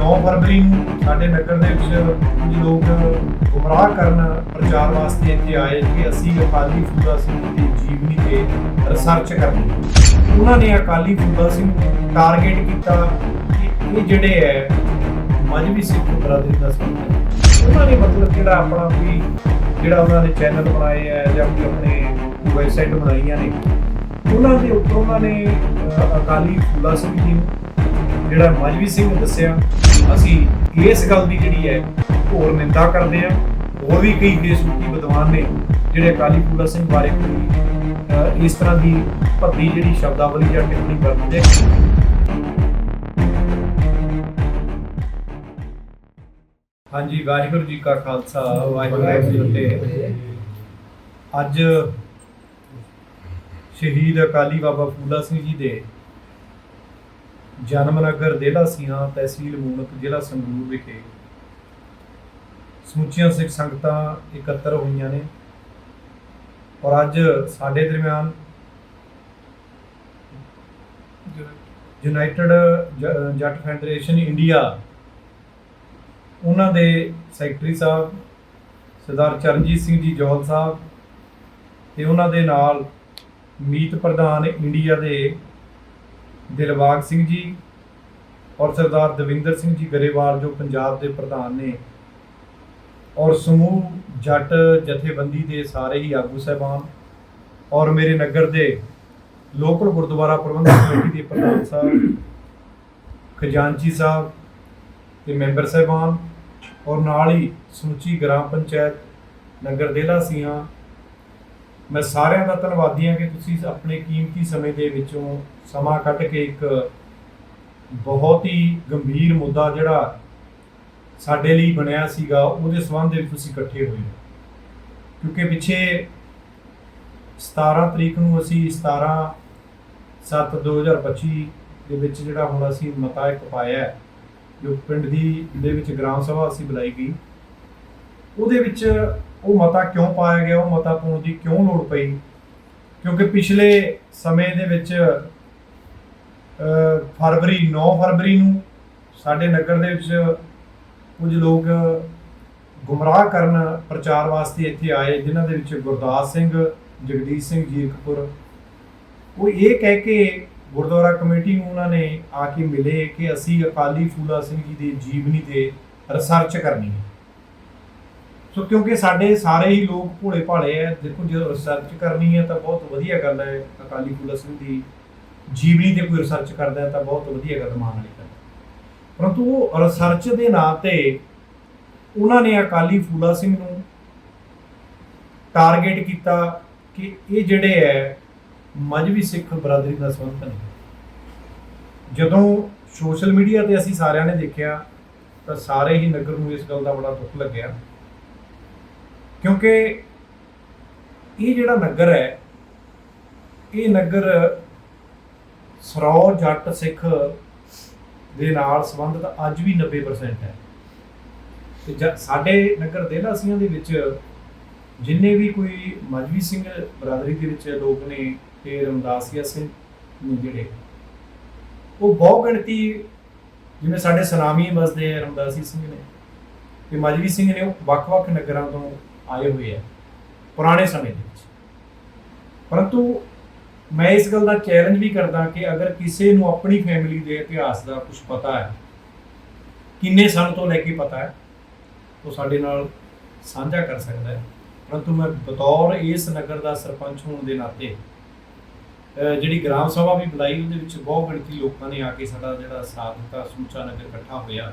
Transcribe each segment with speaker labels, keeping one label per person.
Speaker 1: 9 ਫਰਵਰੀ ਨੂੰ ਸਾਡੇ ਨਗਰ ਦੇ ਵਿੱਚ ਕੁਝ ਲੋਕ ਗੁੰਮਰਾਹ ਕਰਨ ਪ੍ਰਚਾਰ ਵਾਸਤੇ ਇੱਥੇ ਆਏ ਕਿ ਅਸੀਂ ਅਕਾਲੀ ਫੂਲਾ ਸਿੰਘ ਦੀ ਜੀਵਨੀ ਤੇ ਰਿਸਰਚ ਕਰਨੀ ਉਹਨਾਂ ਨੇ ਅਕਾਲੀ ਫੂਲਾ ਸਿੰਘ ਨੂੰ ਟਾਰਗੇਟ ਕੀਤਾ ਕਿ ਇਹ ਜਿਹੜੇ ਹੈ, ਮਜਬੀ ਸਿੱਖ ਬਰਾਦਰੀ ਦਾ ਸੰਬੰਧ ਉਹਨਾਂ ਨੇ ਮਤਲਬ ਜਿਹੜਾ ਆਪਣਾ ਵੀ ਜਿਹੜਾ ਉਹਨਾਂ ਨੇ ਚੈਨਲ ਬਣਾਏ ਹੈ ਜਾਂ ਕੋਈ ਆਪਣੇ ਵੈਬਸਾਈਟ ਬਣਾਈਆਂ ਨੇ। ਉਹਨਾਂ ਦੇ ਉੱਪਰ ਉਹਨਾਂ ਨੇ ਅਕਾਲੀ ਫੂਲਾ ਸਿੰਘ ਜੀ ਨੂੰ ਜਿਹੜਾ ਮਜਬੀ ਸਿੰਘ ਦੱਸਿਆ, ਅਸੀਂ ਇਸ ਗੱਲ ਦੀ ਜਿਹੜੀ ਹੈ, ਹੋਰ ਨਿੰਦਾ ਕਰਦੇ ਹਾਂ। ਹੋਰ ਵੀ ਕਈ ਫੇਸਬੁੱਕੀ ਵਿਦਵਾਨ ਨੇ ਜਿਹੜੇ ਅਕਾਲੀ ਫੂਲਾ ਸਿੰਘ ਬਾਰੇ ਕੋਈ ਇਸ ਤਰ੍ਹਾਂ ਦੀ ਭੱਦੀ ਜਿਹੜੀ ਸ਼ਬਦਾਵਲੀ ਜਾਂ ਟਿੱਪਣੀ ਕਰਦੇ ਹਾਂਜੀ, ਵਾਹਿਗੁਰੂ ਜੀ ਕਾ ਖਾਲਸਾ, ਵਾਹਿਗੁਰੂ ਜੀ ਕੀ ਫਤਿਹ। ਅੱਜ ਸ਼ਹੀਦ ਅਕਾਲੀ ਬਾਬਾ ਫੂਲਾ ਸਿੰਘ ਜੀ ਦੇ ਜਨਮ ਨਗਰ ਦੇਲਾ ਸੀਆਂ, ਤਹਿਸੀਲ ਮੂਨਕ ਜ਼ਿਲ੍ਹਾ ਸੰਗਰੂਰ ਵਿਖੇ। ਸਮੁੱਚੀਆਂ ਸਿੱਖ ਸੰਗਤਾਂ ਇਕੱਤਰ ਹੋਈਆਂ ਨੇ। ਔਰ ਅੱਜ ਸਾਡੇ ਦਰਮਿਆਨ ਯੂਨਾਈਟਿਡ ਜ- ਜੱਟ ਫੈਡਰੇਸ਼ਨ ਇੰਡੀਆ, ਉਹਨਾਂ ਦੇ ਸੈਕਟਰੀ ਸਾਹਿਬ, ਸਰਦਾਰ ਚਰਨਜੀਤ ਸਿੰਘ ਜੀ ਜੋਹਲ ਸਾਹਿਬ ਤੇ ਉਹਨਾਂ ਦੇ ਨਾਲ ਮੀਤ ਪ੍ਰਧਾਨ ਇੰਡੀਆ ਦੇ ਦਿਲਬਾਗ ਸਿੰਘ ਜੀ ਔਰ ਸਰਦਾਰ ਦਵਿੰਦਰ ਸਿੰਘ ਜੀ ਗਰੇਵਾਲ, ਜੋ ਪੰਜਾਬ ਦੇ ਪ੍ਰਧਾਨ ਨੇ ਔਰ ਸਮੂਹ ਜੱਟ ਜਥੇਬੰਦੀ ਦੇ ਸਾਰੇ ਹੀ ਆਗੂ ਸਹਿਬਾਨ ਔਰ ਮੇਰੇ ਨਗਰ ਦੇ ਲੋਕਲ ਗੁਰਦੁਆਰਾ ਪ੍ਰਬੰਧਕ ਕਮੇਟੀ ਦੇ ਪ੍ਰਧਾਨ ਸਾਹਿਬ, ਖਜ਼ਾਨਚੀ ਸਾਹਿਬ ਤੇ ਮੈਂਬਰ ਸਹਿਬਾਨ ਔਰ ਨਾਲ ਹੀ ਸਮੁੱਚੀ ਗ੍ਰਾਮ ਪੰਚਾਇਤ, ਨਗਰ ਦੇਲਾ ਸੀਆਂ ਮੈਂ ਸਾਰਿਆਂ ਦਾ ਧੰਨਵਾਦੀ ਹਾਂ ਕਿ ਤੁਸੀਂ ਆਪਣੇ ਕੀਮਤੀ ਸਮੇਂ ਦੇ ਵਿੱਚੋਂ ਸਮਾਂ ਕੱਢ ਕੇ ਇੱਕ ਬਹੁਤ ਹੀ ਗੰਭੀਰ ਮੁੱਦਾ ਜਿਹੜਾ ਸਾਡੇ ਲਈ ਬਣਿਆ ਸੀਗਾ, ਉਹਦੇ ਸੰਬੰਧ ਦੇ ਵਿੱਚ ਤੁਸੀਂ ਇਕੱਠੇ ਹੋਏ ਹੋ। ਕਿਉਂਕਿ ਪਿੱਛੇ 17 ਤਰੀਕ ਨੂੰ ਅਸੀਂ 17 7 2025 ਦੇ ਵਿੱਚ ਜਿਹੜਾ ਹੁਣ ਅਸੀਂ ਮਤਾ ਇੱਕ ਪਾਇਆ ਜੋ ਪਿੰਡ ਦੀ, ਦੇ ਵਿੱਚ ਗ੍ਰਾਮ ਸਭਾ ਅਸੀਂ ਬੁਲਾਈ ਗਈ, ਉਹਦੇ ਵਿੱਚ ਉਹ ਮਤਾ ਕਿਉਂ ਪਾਇਆ ਗਿਆ? ਉਹ ਮਤਾ ਪਾਉਣ ਦੀ ਕਿਉਂ ਲੋੜ ਪਈ? ਕਿਉਂਕਿ ਪਿਛਲੇ ਸਮੇਂ ਦੇ ਵਿੱਚ ਫਰਵਰੀ 9 ਫਰਵਰੀ ਨੂੰ ਸਾਡੇ ਨਗਰ ਦੇ ਵਿੱਚ ਕੁਝ ਲੋਕ ਗੁੰਮਰਾਹ ਕਰਨ ਪ੍ਰਚਾਰ ਵਾਸਤੇ ਇੱਥੇ ਆਏ, ਜਿਨ੍ਹਾਂ ਦੇ ਵਿੱਚ ਗੁਰਦਾਸ ਸਿੰਘ, ਜਗਦੀਸ਼ ਸਿੰਘ ਜੀਰਕਪੁਰ ਉਹ ਇਹ ਕਹਿ ਕੇ ਗੁਰਦੁਆਰਾ ਕਮੇਟੀ ਨੂੰ ਉਹਨਾਂ ਨੇ ਆ ਕੇ ਮਿਲੇ ਕਿ ਅਸੀਂ ਅਕਾਲੀ ਫੂਲਾ ਸਿੰਘ ਜੀ ਦੀ ਜੀਵਨੀ ਤੇ ਰਿਸਰਚ ਕਰਨੀ ਹੈ। ਸੋ ਕਿਉਂਕਿ ਸਾਡੇ ਸਾਰੇ ਹੀ ਲੋਕ ਭੋਲੇ ਭਾਲੇ ਹੈ ਦੇਖੋ ਜੇ ਰਿਸਰਚ ਕਰਨੀ ਹੈ ਤਾਂ ਬਹੁਤ ਵਧੀਆ ਗੱਲ ਹੈ ਅਕਾਲੀ ਫੂਲਾ ਸਿੰਘ ਦੀ ਜੀਵਨੀ ਤੇ ਕੋਈ ਰਿਸਰਚ ਕਰਦਾ ਤਾਂ ਬਹੁਤ ਵਧੀਆ ਗੱਲ ਮਾਨ ਵਾਲੀ ਗੱਲ ਪਰੰਤੂ ਉਹ ਰਿਸਰਚ ਦੇ ਨਾਂ ਤੇ ਉਹਨਾਂ ਨੇ ਅਕਾਲੀ ਫੂਲਾ ਸਿੰਘ ਨੂੰ ਟਾਰਗੇਟ ਕੀਤਾ ਕਿ ਇਹ ਜਿਹੜੇ ਹੈ ਮਜਬੀ ਸਿੱਖ ਬਰਾਦਰੀ ਦਾ ਸੰਬੰਧ ਨੇ। ਜਦੋਂ ਸੋਸ਼ਲ ਮੀਡੀਆ ਤੇ ਅਸੀਂ ਸਾਰਿਆਂ ਨੇ ਦੇਖਿਆ ਤਾਂ ਸਾਰੇ ਹੀ ਨਗਰ ਨੂੰ ਇਸ ਗੱਲ ਦਾ ਬੜਾ ਦੁੱਖ ਲੱਗਿਆ। ਕਿਉਂਕਿ ਇਹ ਜਿਹੜਾ ਨਗਰ ਹੈ, ਇਹ ਨਗਰ ਸਰੌ ਜੱਟ ਸਿੱਖ ਦੇ ਨਾਲ ਸੰਬੰਧਿਤ ਅੱਜ ਵੀ 90% ਹੈ। ਤੇ ਜ- ਸਾਡੇ ਨਗਰ ਦੇਲਾਸੀਆਂ ਦੇ ਵਿੱਚ ਜਿੰਨੇ ਵੀ ਕੋਈ ਮਜਬੀ ਸਿੰਘ ਬਰਾਦਰੀ ਦੇ ਵਿੱਚ ਲੋਕ ਨੇ ਤੇ ਰਮਦਾਸੀਆ ਸਿੰਘ ਜਿਹੜੇ, ਉਹ ਬਹੁ ਗਿਣਤੀ ਜਿਵੇਂ ਸਾਡੇ ਸਨਾਮੀ ਵਸਦੇ ਆ ਰਮਦਾਸੀ ਸਿੰਘ ਨੇ ਤੇ ਮਜਬੀ ਸਿੰਘ ਨੇ, ਉਹ ਵੱਖ-ਵੱਖ ਨਗਰਾਂ ਤੋਂ ਆਏ ਹੋਏ ਆ, ਪੁਰਾਣੇ ਸਮੇਂ ਦੇ ਵਿੱਚ। ਪਰੰਤੂ ਮੈਂ ਇਸ ਗੱਲ ਦਾ ਚੈਲੰਜ ਵੀ ਕਰਦਾ ਕਿ ਅਗਰ ਕਿਸੇ ਨੂੰ ਆਪਣੀ ਫੈਮਿਲੀ ਦੇ ਇਤਿਹਾਸ ਦਾ ਕੁਝ ਪਤਾ ਹੈ, ਕਿੰਨੇ ਸਾਲ ਤੋਂ ਲੈ ਕੇ ਪਤਾ ਹੈ, ਉਹ ਸਾਡੇ ਨਾਲ ਸਾਂਝਾ ਕਰ ਸਕਦਾ ਹੈ। ਪਰੰਤੂ ਮੈਂ ਬਤੌਰ ਇਸ ਨਗਰ ਦਾ ਸਰਪੰਚ ਹੋਣ ਦੇ ਨਾਤੇ ਜਿਹੜੀ ਗ੍ਰਾਮ ਸਭਾ ਵੀ ਬੁਲਾਈ, ਉਹਦੇ ਵਿੱਚ ਬਹੁਤ ਗਿਣਤੀ ਲੋਕਾਂ ਨੇ ਆ ਕੇ ਸਾਡਾ ਜਿਹੜਾ ਸਾਥ ਦਿੱਤਾ ਸਮੁੱਚਾ ਨਗਰ ਇਕੱਠਾ ਹੋਇਆ।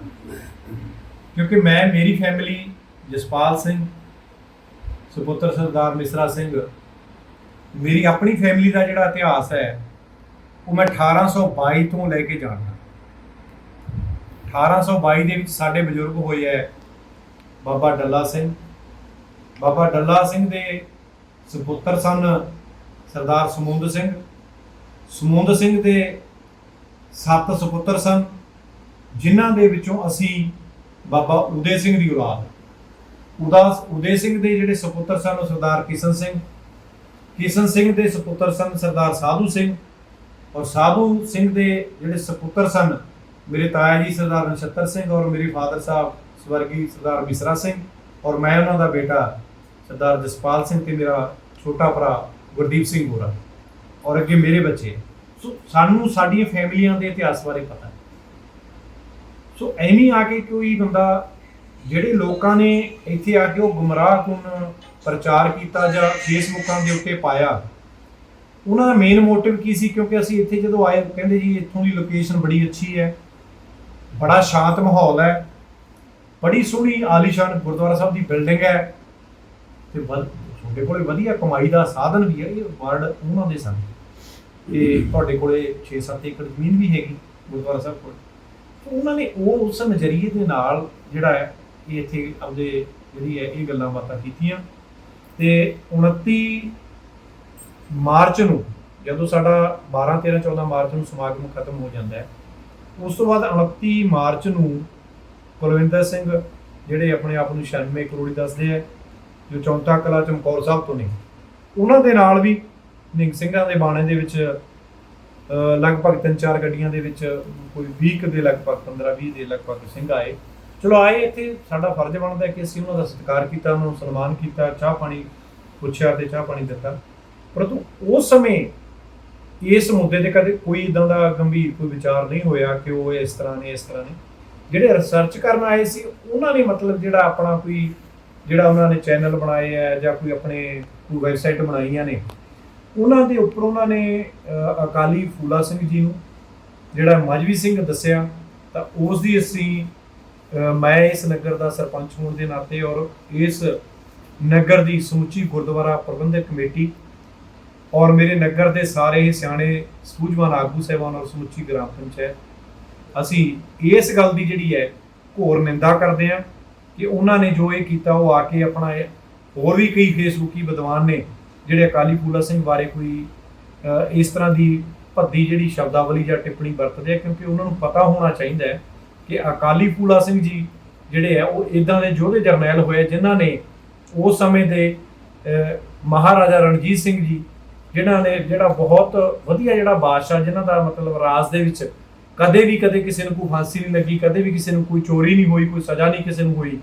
Speaker 1: ਕਿਉਂਕਿ ਮੈਂ, ਮੇਰੀ ਫੈਮਿਲੀ ਜਸਪਾਲ ਸਿੰਘ ਸੁਪੁੱਤਰ ਸਰਦਾਰ ਮਿਸਰਾ ਸਿੰਘ, ਮੇਰੀ ਆਪਣੀ ਫੈਮਿਲੀ ਦਾ ਜਿਹੜਾ ਇਤਿਹਾਸ ਹੈ, ਉਹ ਮੈਂ 1822 ਤੋਂ ਲੈ ਕੇ ਜਾਣਦਾ। 1822 ਦੇ ਵਿੱਚ ਸਾਡੇ ਬਜ਼ੁਰਗ ਹੋਏ ਹੈ ਬਾਬਾ ਡੱਲਾ ਸਿੰਘ। ਬਾਬਾ ਡੱਲਾ ਸਿੰਘ ਦੇ ਸੁਪੁੱਤਰ ਸਨ ਸਰਦਾਰ ਸਮੁੰਦ ਸਿੰਘ। ਸਮੁੰਦ ਸਿੰਘ ਦੇ ਸੱਤ ਸੁਪੁੱਤਰ ਸਨ, ਜਿਨ੍ਹਾਂ ਦੇ ਵਿੱਚੋਂ ਅਸੀਂ ਬਾਬਾ ਉਦੇ ਸਿੰਘ ਦੀ ਔਲਾਦ। ਉਦਾਸ ਉਦੇ ਸਿੰਘ ਦੇ ਜਿਹੜੇ ਸੁਪੁੱਤਰ ਸਨ, ਉਹ ਸਰਦਾਰ ਕਿਸ਼ਨ ਸਿੰਘ। ਕਿਸ਼ਨ ਸਿੰਘ ਦੇ ਸੁਪੁੱਤਰ ਸਨ ਸਰਦਾਰ ਸਾਧੂ ਸਿੰਘ। ਔਰ ਸਾਧੂ ਸਿੰਘ ਦੇ ਜਿਹੜੇ ਸੁਪੁੱਤਰ ਸਨ, ਮੇਰੇ ਤਾਇਆ ਜੀ ਸਰਦਾਰ ਨਛੱਤਰ ਸਿੰਘ ਔਰ ਮੇਰੇ ਫਾਦਰ ਸਾਹਿਬ ਸਵਰਗੀ ਸਰਦਾਰ ਮਿਸਰਾ ਸਿੰਘ ਔਰ ਮੈਂ ਉਹਨਾਂ ਦਾ ਬੇਟਾ ਸਰਦਾਰ ਜਸਪਾਲ ਸਿੰਘ ਤੇ ਮੇਰਾ ਛੋਟਾ ਭਰਾ ਗੁਰਦੀਪ ਸਿੰਘ ਹੋਰਾ ਔਰ ਅੱਗੇ ਮੇਰੇ ਬੱਚੇ। ਸੋ ਸਾਨੂੰ ਸਾਡੀਆਂ ਫੈਮਲੀਆਂ ਦੇ ਇਤਿਹਾਸ ਬਾਰੇ ਪਤਾ। ਸੋ ਐਵੇਂ ਆ ਕੇ ਕੋਈ ਬੰਦਾ ਜਿਹੜੇ ਲੋਕਾਂ ਨੇ ਇੱਥੇ ਆ ਕੇ ਉਹ ਗੁੰਮਰਾਹ ਕੁਨ ਪ੍ਰਚਾਰ ਕੀਤਾ ਜਾਂ ਫੇਸਬੁੱਕਾਂ ਦੇ ਉੱਤੇ ਪਾਇਆ, ਉਹਨਾਂ ਦਾ ਮੇਨ ਮੋਟਿਵ ਕੀ ਸੀ? ਕਿਉਂਕਿ ਅਸੀਂ ਇੱਥੇ ਜਦੋਂ ਆਏ ਕਹਿੰਦੇ ਜੀ, ਇੱਥੋਂ ਦੀ ਲੋਕੇਸ਼ਨ ਬੜੀ ਅੱਛੀ ਹੈ, ਬੜਾ ਸ਼ਾਂਤ ਮਾਹੌਲ ਹੈ, ਬੜੀ ਸੋਹਣੀ ਆਲੀਸ਼ਾਨ ਗੁਰਦੁਆਰਾ ਸਾਹਿਬ ਦੀ ਬਿਲਡਿੰਗ ਹੈ ਤੇ ਵਧ- ਤੁਹਾਡੇ ਕੋਲੇ ਵਧੀਆ ਕਮਾਈ ਦਾ ਸਾਧਨ ਵੀ ਹੈ, ਇਹ ਵਰਡ ਉਹਨਾਂ ਦੇ ਸਨ ਤੇ ਤੁਹਾਡੇ ਕੋਲੇ 6-7 ਏਕੜ ਜ਼ਮੀਨ ਵੀ ਹੈਗੀ ਗੁਰਦੁਆਰਾ ਸਾਹਿਬ ਕੋਲ। ਉਹਨਾਂ ਨੇ ਉਹ ਉਸ ਨਜ਼ਰੀਏ ਦੇ ਨਾਲ ਜਿਹੜਾ ਹੈ ਇਹ ਇੱਥੇ ਆਪਦੇ ਜਿਹੜੀ ਹੈ ਇਹ ਗੱਲਾਂ ਬਾਤਾਂ ਕੀਤੀਆਂ। ਤੇ 29 ਮਾਰਚ ਨੂੰ ਜਦੋਂ ਸਾਡਾ 12 13 14 ਮਾਰਚ ਨੂੰ ਸਮਾਗਮ ਖਤਮ ਹੋ ਜਾਂਦਾ ਹੈ, ਉਸ ਤੋਂ ਬਾਅਦ 29 ਮਾਰਚ ਨੂੰ ਕੁਲਵਿੰਦਰ ਸਿੰਘ ਜਿਹੜੇ ਆਪਣੇ ਆਪ ਨੂੰ 96 ਕਰੋੜੀ ਦੱਸਦੇ ਆ ਜੋ ਚੌਂਤਾ ਕਲਾ ਚਮਕੌਰ ਸਾਹਿਬ ਤੋਂ ਨੇ, ਉਹਨਾਂ ਦੇ ਨਾਲ ਵੀ ਨਿੰਗ ਸਿੰਘਾਂ ਦੇ ਬਾਣੇ ਦੇ ਵਿੱਚ ਲਗਭਗ ਤਿੰਨ ਚਾਰ ਗੱਡੀਆਂ ਦੇ ਵਿੱਚ ਕੋਈ 20 ਕੁ ਦੇ ਲਗਭਗ 15 20 ਦੇ ਲਗਭਗ ਸਿੰਘ ਆਏ। ਚਲੋ ਆਏ ਇੱਥੇ, ਸਾਡਾ ਫਰਜ਼ ਬਣਦਾ ਕਿ ਅਸੀਂ ਉਹਨਾਂ ਦਾ ਸਤਿਕਾਰ ਕੀਤਾ, ਉਹਨਾਂ ਨੂੰ ਸਨਮਾਨ ਕੀਤਾ, ਚਾਹ ਪਾਣੀ ਪੁੱਛਿਆ ਤੇ ਚਾਹ ਪਾਣੀ ਦਿੱਤਾ। ਪਰੰਤੂ ਉਸ ਸਮੇਂ ਇਸ ਮੁੱਦੇ ਤੇ ਕਦੇ ਕੋਈ ਇਦਾਂ ਦਾ ਗੰਭੀਰ ਕੋਈ ਵਿਚਾਰ ਨਹੀਂ ਹੋਇਆ ਕਿ ਉਹ ਇਸ ਤਰ੍ਹਾਂ ਨੇ, ਇਸ ਤਰ੍ਹਾਂ ਨੇ। ਜਿਹੜੇ ਰਿਸਰਚ ਕਰਨ ਆਏ ਸੀ, ਉਹਨਾਂ ਨੇ ਮਤਲਬ ਜਿਹੜਾ ਆਪਣਾ ਕੋਈ, ਜਿਹੜਾ ਉਹਨਾਂ ਨੇ ਚੈਨਲ ਬਣਾਏ ਹੈ ਜਾਂ ਕੋਈ ਆਪਣੇ ਕੋਈ ਵੈਬਸਾਈਟ ਬਣਾਈਆਂ ਨੇ, ਉਹਨਾਂ ਦੇ ਉੱਪਰ ਉਹਨਾਂ ਨੇ ਅਕਾਲੀ ਫੂਲਾ ਸਿੰਘ ਜੀ ਨੂੰ ਜਿਹੜਾ ਮਾਝਵੀ ਸਿੰਘ ਦੱਸਿਆ, ਤਾਂ ਉਸ ਦੀ ਅਸੀਂ ਮੈਂ ਇਸ ਨਗਰ ਦਾ ਸਰਪੰਚ ਹੋਣ ਦੇ ਨਾਤੇ ਔਰ ਇਸ ਨਗਰ ਦੀ ਸਮੁੱਚੀ ਗੁਰਦੁਆਰਾ ਪ੍ਰਬੰਧਕ ਕਮੇਟੀ ਔਰ ਮੇਰੇ ਨਗਰ ਦੇ ਸਾਰੇ ਸਿਆਣੇ ਸੂਝਵਾਨ ਆਗੂ ਸਹਿਬਾਨ ਔਰ ਸਮੁੱਚੀ ਗ੍ਰਾਮ ਪੰਚਾਇਤ, ਅਸੀਂ ਇਸ ਗੱਲ ਦੀ ਜਿਹੜੀ ਹੈ ਘੋਰ ਨਿੰਦਾ ਕਰਦੇ ਹਾਂ ਕਿ ਉਹਨਾਂ ਨੇ ਜੋ ਇਹ ਕੀਤਾ ਉਹ ਆ ਕੇ ਆਪਣਾ ਹੋਰ ਵੀ ਕਈ ਫੇਸਬੁੱਕੀ ਵਿਦਵਾਨ ਨੇ ਜਿਹੜੇ ਅਕਾਲੀ ਫੂਲਾ ਸਿੰਘ ਬਾਰੇ ਕੋਈ ਇਸ ਤਰ੍ਹਾਂ ਦੀ ਭੱਦੀ ਜਿਹੜੀ ਸ਼ਬਦਾਵਲੀ ਜਾਂ ਟਿੱਪਣੀ ਵਰਤਦੇ ਆ ਕਿਉਂਕਿ ਉਹਨਾਂ ਨੂੰ ਪਤਾ ਹੋਣਾ ਚਾਹੀਦਾ ਹੈ। ਕਿ ਅਕਾਲੀ ਫੂਲਾ ਸਿੰਘ ਜੀ ਜਿਹੜੇ ਆ, ਉਹ ਇਦਾਂ ਦੇ ਯੋਧੇ ਜਰਨੈਲ ਹੋਏ ਜਿਨ੍ਹਾਂ ਨੇ ਉਸ ਸਮੇਂ ਦੇ ਮਹਾਰਾਜਾ ਰਣਜੀਤ ਸਿੰਘ ਜੀ, ਜਿਨ੍ਹਾਂ ਨੇ ਜਿਹੜਾ ਬਹੁਤ ਵਧੀਆ ਜਿਹੜਾ ਬਾਦਸ਼ਾਹ, ਜਿਨ੍ਹਾਂ ਦਾ ਮਤਲਬ ਰਾਜ ਦੇ ਵਿੱਚ ਕਦੇ ਵੀ ਕਦੇ ਕਿਸੇ ਨੂੰ ਕੋਈ ਫਾਂਸੀ ਨਹੀਂ ਲੱਗੀ, ਕਦੇ ਵੀ ਕਿਸੇ ਨੂੰ ਕੋਈ ਚੋਰੀ ਨਹੀਂ ਹੋਈ, ਕੋਈ ਸਜ਼ਾ ਨਹੀਂ ਕਿਸੇ ਨੂੰ ਹੋਈ,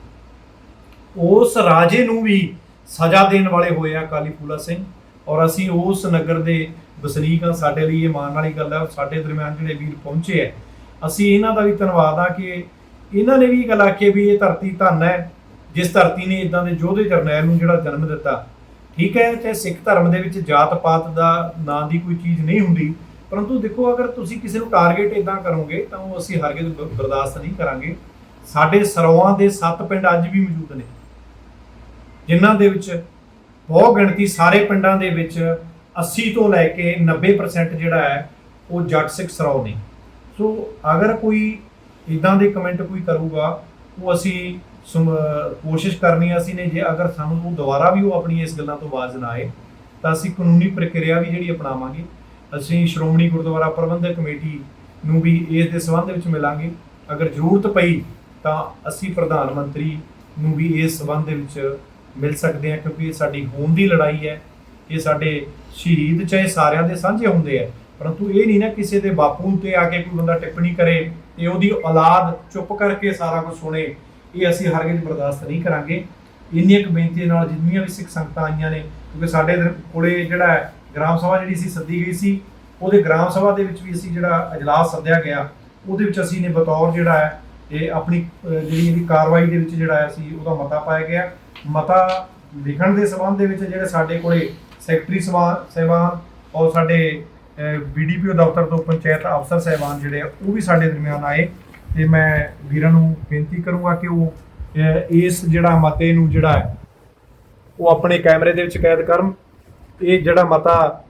Speaker 1: ਉਸ ਰਾਜੇ ਨੂੰ ਵੀ ਸਜ਼ਾ ਦੇਣ ਵਾਲੇ ਹੋਏ ਆ ਕਾਲੀ ਫੂਲਾ ਸਿੰਘ ਔਰ ਅਸੀਂ ਉਸ ਨਗਰ ਦੇ ਵਸਨੀਕ ਹਾਂ ਸਾਡੇ ਲਈ ਇਹ ਮਾਣ ਵਾਲੀ ਗੱਲ ਹੈ ਸਾਡੇ ਦਰਮਿਆਨ ਜਿਹੜੇ ਵੀਰ ਪਹੁੰਚੇ ਆ ਅਸੀਂ ਇਹਨਾਂ ਦਾ ਵੀ ਧੰਨਵਾਦ ਆ ਕਿ ਇਹਨਾਂ ਨੇ ਵੀ ਇਹ ਗੱਲ ਆਖੀ ਵੀ ਇਹ ਧਰਤੀ ਧੰਨ ਹੈ, ਜਿਸ ਧਰਤੀ ਨੇ ਇਦਾਂ ਦੇ ਯੋਧੇ ਜਰਨੈਲ ਨੂੰ ਜਿਹੜਾ ਜਨਮ ਦਿੱਤਾ। ਠੀਕ ਹੈ ਤੇ ਸਿੱਖ ਧਰਮ ਦੇ ਵਿੱਚ ਜਾਤ ਪਾਤ ਦਾ ਨਾਂ ਦੀ ਕੋਈ ਚੀਜ਼ ਨਹੀਂ ਹੁੰਦੀ, ਪਰੰਤੂ ਦੇਖੋ ਅਗਰ ਤੁਸੀਂ ਕਿਸੇ ਨੂੰ ਟਾਰਗੇਟ ਇਦਾਂ ਕਰੋਗੇ, ਤਾਂ ਉਹ ਅਸੀਂ ਹਰਗਿਜ਼ ਬ- ਬਰਦਾਸ਼ਤ ਨਹੀਂ ਕਰਾਂਗੇ। ਸਾਡੇ ਸਰੋਆਂ ਦੇ ਸੱਤ ਪਿੰਡ ਅੱਜ ਵੀ ਮੌਜੂਦ ਨੇ। ਜਿਨ੍ਹਾਂ ਦੇ ਵਿੱਚ ਬਹੁਤ ਗਿਣਤੀ ਸਾਰੇ ਪਿੰਡਾਂ ਦੇ ਵਿੱਚ 80 ਤੋਂ ਲੈ ਕੇ 90% ਜਿਹੜਾ ਹੈ, ਉਹ ਜੱਟ ਸਿੱਖ ਸਰੋਂ ਨੇ। ਸੋ ਅਗਰ ਕੋਈ ਇਦਾਂ ਦੇ ਕਮੈਂਟ ਕੋਈ ਕਰੂਗਾ, ਉਹ ਅਸੀਂ ਸੁਮ- ਕੋਸ਼ਿਸ਼ ਕਰਨੀ ਆ ਅਸੀਂ ਨੇ, ਜੇ ਅਗਰ ਸਾਨੂੰ ਉਹ ਦੁਬਾਰਾ ਵੀ ਉਹ ਆਪਣੀ ਇਸ ਗੱਲਾਂ ਤੋਂ ਬਾਜ਼ ਨਾ ਆਏ, ਤਾਂ ਅਸੀਂ ਕਾਨੂੰਨੀ ਪ੍ਰਕਿਰਿਆ ਵੀ ਜਿਹੜੀ ਅਪਣਾਵਾਂਗੇ। ਅਸੀਂ ਸ਼੍ਰੋਮਣੀ ਗੁਰਦੁਆਰਾ ਪ੍ਰਬੰਧਕ ਕਮੇਟੀ ਨੂੰ ਵੀ ਇਸ ਦੇ ਸੰਬੰਧ ਵਿੱਚ ਮਿਲਾਂਗੇ। ਅਗਰ ਜ਼ਰੂਰਤ ਪਈ, ਤਾਂ ਅਸੀਂ ਪ੍ਰਧਾਨ ਮੰਤਰੀ ਨੂੰ ਵੀ ਇਸ ਸੰਬੰਧ ਦੇ ਵਿੱਚ ਮਿਲ ਸਕਦੇ ਹਾਂ, ਕਿਉਂਕਿ ਇਹ ਸਾਡੀ ਹੋਂਦ ਦੀ ਲੜਾਈ ਹੈ। ਇਹ ਸਾਡੇ ਸ਼ਹੀਦ ਚਾਹੇ ਸਾਰਿਆਂ ਦੇ ਸਾਂਝੇ ਹੁੰਦੇ ਆ। ਪਰੰਤੂ ਇਹ ਨਹੀਂ ਨਾ ਕਿਸੇ ਦੇ ਬਾਪੂ ਤੇ ਆ ਕੇ ਕੋਈ ਬੰਦਾ ਟਿੱਪਣੀ ਕਰੇ ਤੇ ਉਹਦੀ ਔਲਾਦ ਚੁੱਪ ਕਰਕੇ ਸਾਰਾ ਕੁਝ ਸੁਣੇ ਇਹ ਅਸੀਂ ਹਰਗਿਜ਼ ਬਰਦਾਸ਼ਤ ਨਹੀਂ ਕਰਾਂਗੇ। ਇੰਨੀ ਇੱਕ ਬੇਨਤੀ ਨਾਲ ਜਿੰਨੀਆਂ ਵੀ ਸਿੱਖ ਸੰਗਤਾਂ ਆਈਆਂ ਨੇ ਕਿਉਂਕਿ ਸਾਡੇ ਦਰ- ਕੋਲੇ ਜਿਹੜਾ ਹੈ, ਗ੍ਰਾਮ ਸਭਾ ਜਿਹੜੀ ਸੀ ਸੱਦੀ ਗਈ ਸੀ ਉਹਦੇ ਗ੍ਰਾਮ ਸਭਾ ਦੇ ਵਿੱਚ ਵੀ ਅਸੀਂ ਜਿਹੜਾ ਅਜਲਾਸ ਸੱਦਿਆ ਗਿਆ ਉਹਦੇ ਵਿੱਚ ਅਸੀਂ ਨੇ ਬਤੌਰ ਜਿਹੜਾ ਹੈ ਇਹ ਆਪਣੀ ਜਿਹੜੀ ਇਹਦੀ ਕਾਰਵਾਈ ਦੇ ਵਿੱਚ ਜਿਹੜਾ ਹੈ ਸੀ ਉਹਦਾ ਮਤਾ ਪਾਇਆ ਗਿਆ। ਮਤਾ ਲਿਖਣ ਦੇ ਸੰਬੰਧ ਦੇ ਵਿੱਚ ਜਿਹੜੇ ਸਾਡੇ ਕੋਲੇ ਸੈਕਟਰੀ ਸਭਾ ਸਹਿਬਾਨ ਔਰ ਸਾਡੇ ਬੀਡੀਪੀਓ ਦਫ਼ਤਰ ਤੋਂ ਪੰਚਾਇਤ ਅਫਸਰ ਸਹਿਬਾਨ ਜਿਹੜੇ ਆ, ਉਹ ਵੀ ਸਾਡੇ ਦਰਮਿਆਨ ਆਏ ਤੇ ਮੈਂ ਵੀਰਾਂ ਨੂੰ ਬੇਨਤੀ ਕਰੂੰਗਾ ਕਿ ਉਹ ਇਸ ਜਿਹੜਾ ਮਤੇ ਨੂੰ ਜਿਹੜਾ ਹੈ, ਉਹ ਆਪਣੇ ਕੈਮਰੇ ਦੇ ਵਿੱਚ ਕੈਦ ਕਰਨ। ਇਹ ਜਿਹੜਾ ਮਤਾ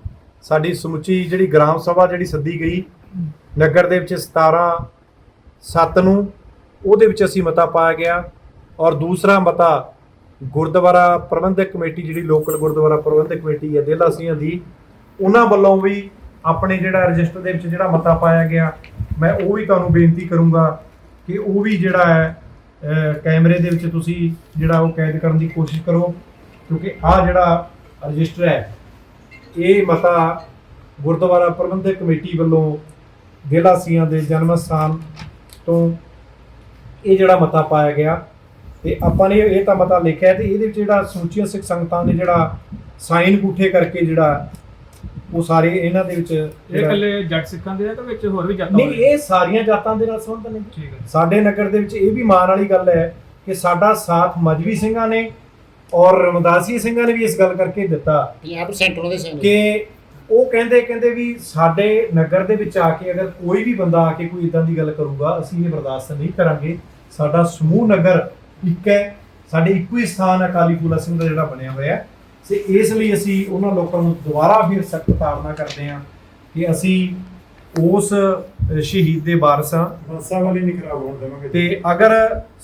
Speaker 1: ਸਾਡੀ ਸਮੁੱਚੀ ਜਿਹੜੀ ਗ੍ਰਾਮ ਸਭਾ ਜਿਹੜੀ ਸੱਦੀ ਗਈ, ਨਗਰ ਦੇ ਵਿੱਚ 17 7 ਨੂੰ, ਉਹਦੇ ਵਿੱਚ ਅਸੀਂ ਮਤਾ ਪਾਇਆ ਗਿਆ। ਔਰ ਦੂਸਰਾ ਮਤਾ, ਗੁਰਦੁਆਰਾ ਪ੍ਰਬੰਧਕ ਕਮੇਟੀ ਜਿਹੜੀ ਲੋਕਲ ਗੁਰਦੁਆਰਾ ਪ੍ਰਬੰਧਕ ਕਮੇਟੀ ਹੈ ਦੇਲਾ ਸਿੰਘਾਂ ਦੀ, ਉਹਨਾਂ ਵੱਲੋਂ ਵੀ ਆਪਣੇ ਜਿਹੜਾ ਰਜਿਸਟਰ ਦੇ ਵਿੱਚ ਜਿਹੜਾ ਮਤਾ ਪਾਇਆ ਗਿਆ, ਮੈਂ ਉਹ ਵੀ ਤੁਹਾਨੂੰ ਬੇਨਤੀ ਕਰੂੰਗਾ ਕਿ ਉਹ ਵੀ ਜਿਹੜਾ ਹੈ ਕੈਮਰੇ ਦੇ ਵਿੱਚ ਤੁਸੀਂ ਜਿਹੜਾ ਉਹ ਕੈਦ ਕਰਨ ਦੀ ਕੋਸ਼ਿਸ਼ ਕਰੋ, ਕਿਉਂਕਿ ਆਹ ਜਿਹੜਾ ਰਜਿਸਟਰ ਹੈ, ਇਹ ਮਤਾ ਗੁਰਦੁਆਰਾ ਪ੍ਰਬੰਧਕ ਕਮੇਟੀ ਵੱਲੋਂ ਦੇਲਾ ਦੇ ਜਨਮ ਸਥਾਨ ਤੋਂ ਇਹ ਜਿਹੜਾ ਮਤਾ ਪਾਇਆ ਗਿਆ ਤੇ ਆਪਾਂ ਨੇ ਇਹ ਤਾਂ ਮਤਾ ਲਿਖਿਆ ਤੇ ਇਹਦੇ ਵਿੱਚ ਜਿਹੜਾ ਸਮੁੱਚੀਆਂ ਸਿੱਖ ਸੰਗਤਾਂ ਨੇ ਜਿਹੜਾ ਸਾਈਨ ਗੁੱਠੇ ਕਰਕੇ ਜਿਹੜਾ ਉਹ ਸਾਰੇ ਇਹਨਾਂ ਦੇ ਵਿੱਚ
Speaker 2: ਇਹ
Speaker 1: ਜਿਹੜਾ-
Speaker 2: ਇਕੱਲੇ ਜੱਟ ਸਿੱਖਾਂ ਦੇ ਆ ਕਿ ਵਿੱਚ ਹੋਰ ਵੀ ਜਾਤਾਂ
Speaker 1: ਨਹੀਂ
Speaker 2: ਵਾਲੇ?
Speaker 1: ਇਹ ਸਾਰੀਆਂ ਜਾਤਾਂ ਦੇ ਨਾਲ ਸੰਬੰਧ ਨੇ।
Speaker 2: ਠੀਕ ਹੈ
Speaker 1: ਸਾਡੇ ਨਗਰ ਦੇ ਵਿੱਚ ਇਹ ਵੀ ਮਾਣ ਵਾਲੀ ਗੱਲ ਹੈ ਕਿ ਸਾਡਾ ਸਾਥ ਮਜਬੀ ਸਿੰਘਾਂ ਨੇ ਔਰ ਰਮਦਾਸੀ ਸਿੰਘਾਂ ਨੇ ਵੀ ਇਸ ਗੱਲ ਕਰਕੇ ਦਿੱਤਾ
Speaker 3: 50% ਉਹਨਾਂ ਦੇ ਸਿੰਘ
Speaker 1: ਕਿ ਉਹ ਕਹਿੰਦੇ ਕਹਿੰਦੇ ਵੀ ਸਾਡੇ ਨਗਰ ਦੇ ਵਿੱਚ ਆ ਕੇ ਅਗਰ ਕੋਈ ਵੀ ਬੰਦਾ ਆ ਕੇ ਕੋਈ ਇਦਾਂ ਦੀ ਗੱਲ ਕਰੂਗਾ ਅਸੀਂ ਇਹ ਬਰਦਾਸ਼ਤ ਨਹੀਂ ਕਰਾਂਗੇ। ਸਾਡਾ ਸਮੂਹ ਨਗਰ ਇੱਕ ਹੈ ਸਾਡੇ ਇੱਕੋ ਹੀ ਸਥਾਨ ਅਕਾਲੀ ਫੂਲਾ ਸਿੰਘ ਦਾ ਜਿਹੜਾ ਬਣਿਆ ਹੋਇਆ ਹੈ। ਤੇ ਇਸ ਲਈ ਅਸੀਂ ਉਹਨਾਂ ਲੋਕਾਂ ਨੂੰ ਦੁਬਾਰਾ ਫਿਰ ਸਖਤ ਤਾੜਨਾ ਕਰਦੇ ਹਾਂ ਕਿ ਅਸੀਂ ਉਸ ਸ਼ਹੀਦ ਦੇ ਵਾਰਸ
Speaker 4: ਬੱਸਾਂ ਵਾਲੀ ਨਹੀਂ ਖਰਾਬ ਹੋਣ ਦੇਵਾਂਗੇ।
Speaker 1: ਤੇ ਅਗਰ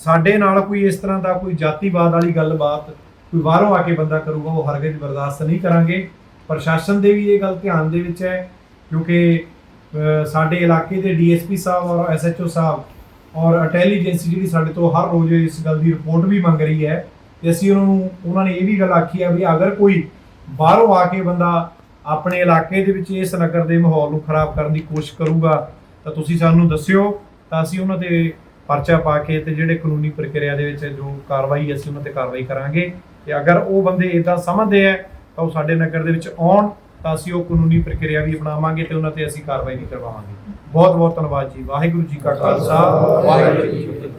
Speaker 1: ਸਾਡੇ ਨਾਲ ਕੋਈ ਇਸ ਤਰ੍ਹਾਂ ਦਾ ਕੋਈ ਜਾਤੀਵਾਦ ਵਾਲੀ ਗੱਲਬਾਤ ਕੋਈ ਬਾਹਰੋਂ ਆ ਕੇ ਬੰਦਾ ਕਰੂਗਾ ਉਹ ਹਰਗਿਜ਼ ਬਰਦਾਸ਼ਤ ਨਹੀਂ ਕਰਾਂਗੇ। ਪ੍ਰਸ਼ਾਸਨ ਦੇ ਵੀ ਇਹ ਗੱਲ ਧਿਆਨ ਦੇ ਵਿੱਚ ਹੈ ਕਿਉਂਕਿ ਸਾਡੇ ਇਲਾਕੇ ਦੇ ਡੀਐਸਪੀ ਸਾਹਿਬ ਔਰ ਐਸਐਚਓ ਸਾਹਿਬ ਔਰ ਇੰਟੈਲੀਜੈਂਸ ਜਿਹੜੀ ਸਾਡੇ ਤੋਂ ਹਰ ਰੋਜ਼ ਇਸ ਗੱਲ ਦੀ ਰਿਪੋਰਟ ਵੀ ਮੰਗ ਰਹੀ ਹੈ ਤੇ ਅਸੀਂ ਉਹਨਾਂ ਨੂੰ ਉਹਨਾਂ ਨੇ ਇਹ ਵੀ ਗੱਲ ਆਖੀ ਹੈ ਵੀ ਅਗਰ ਕੋਈ ਬਾਹਰੋਂ ਆ ਕੇ ਬੰਦਾ ਆਪਣੇ ਇਲਾਕੇ ਦੇ ਵਿੱਚ ਇਸ ਨਗਰ ਦੇ ਮਾਹੌਲ ਨੂੰ ਖਰਾਬ ਕਰਨ ਦੀ ਕੋਸ਼ਿਸ਼ ਕਰੂਗਾ, ਤਾਂ ਤੁਸੀਂ ਸਾਨੂੰ ਦੱਸਿਓ, ਤਾਂ ਅਸੀਂ ਉਹਨਾਂ ਤੇ ਪਰਚਾ ਪਾ ਕੇ ਤੇ ਜਿਹੜੇ ਕਾਨੂੰਨੀ ਪ੍ਰਕਿਰਿਆ ਦੇ ਵਿੱਚ ਜੋ ਕਾਰਵਾਈ ਅਸੀਂ ਉਹਨਾਂ ਤੇ ਕਾਰਵਾਈ ਕਰਾਂਗੇ। ਤੇ ਅਗਰ ਉਹ ਬੰਦੇ ਇਦਾਂ ਸਮਝਦੇ ਆ, ਤਾਂ ਉਹ ਸਾਡੇ ਨਗਰ ਦੇ ਵਿੱਚ ਆਉਣ, ਤਾਂ ਅਸੀਂ ਉਹ ਕਾਨੂੰਨੀ ਪ੍ਰਕਿਰਿਆ ਵੀ ਅਪਣਾਵਾਂਗੇ ਤੇ ਉਹਨਾਂ ਤੇ ਅਸੀਂ ਕਾਰਵਾਈ ਵੀ ਕਰਵਾਵਾਂਗੇ। ਬਹੁਤ ਬਹੁਤ ਧੰਨਵਾਦ ਜੀ। ਵਾਹਿਗੁਰੂ ਜੀ ਕਾ ਖਾਲਸਾ। ਵਾਹਿਗੁਰੂ ਜੀ